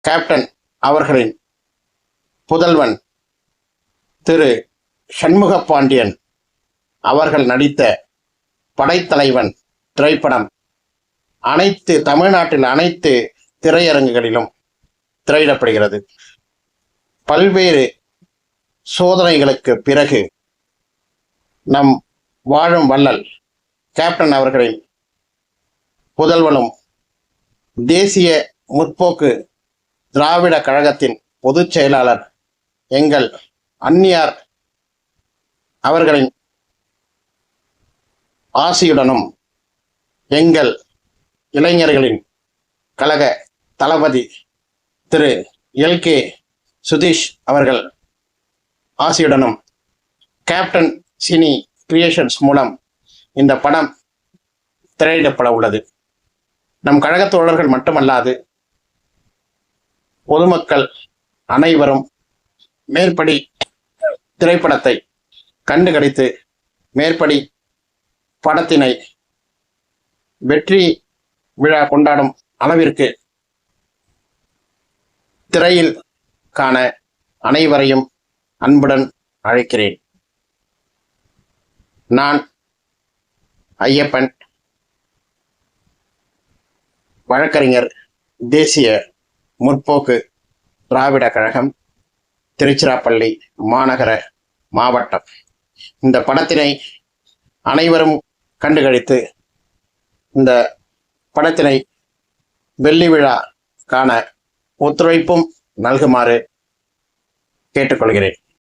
Captain அவர்களின் புதல்வன் திரு சண்முக பாண்டியன் அவர்கள் நடித்த படைத்தலைவன் திரைப்படம். அனைத்து தமிழ்நாட்டில் அனைத்து திரையரங்குகளிலும் திரையிடப்படுகிறது. பல்வேறு சோதனைகளுக்கு பிறகு நம் வாழும் வள்ளல் கேப்டன் அவர்களின் புதல்வனும் தேசிய முற்போக்கு திராவிட கழகத்தின் பொதுச் செயலாளர் எங்கள் அந்நியார் அவர்களின் ஆசியுடனும் எங்கள் இளைஞர்களின் கழக தளபதி திரு எல். கே. சுதீஷ் அவர்கள் ஆசியுடனும் கேப்டன் சினி கிரியேஷன்ஸ் மூலம் இந்த படம் திரையிடப்பட உள்ளது. நம் கழகத் தோழர்கள் மட்டுமல்லாது பொதுமக்கள் அனைவரும் மேற்படி திரைப்படத்தை கண்டுகளித்து மேற்படி படத்தினை வெற்றி விழா கொண்டாடும் அளவிற்கு திரையில் காண அனைவரையும் அன்புடன் அழைக்கிறேன். நான் ஐயப்பன் வழக்கறிஞர் தேசிய முற்போக்கு திராவிட கழகம் திருச்சிராப்பள்ளி மாநகர மாவட்டம். இந்த படத்தினை அனைவரும் கண்டுகளித்து இந்த படத்தினை வெள்ளி விழா காண ஒத்துழைப்பும் நல்குமாறு கேட்டுக்கொள்கிறேன்.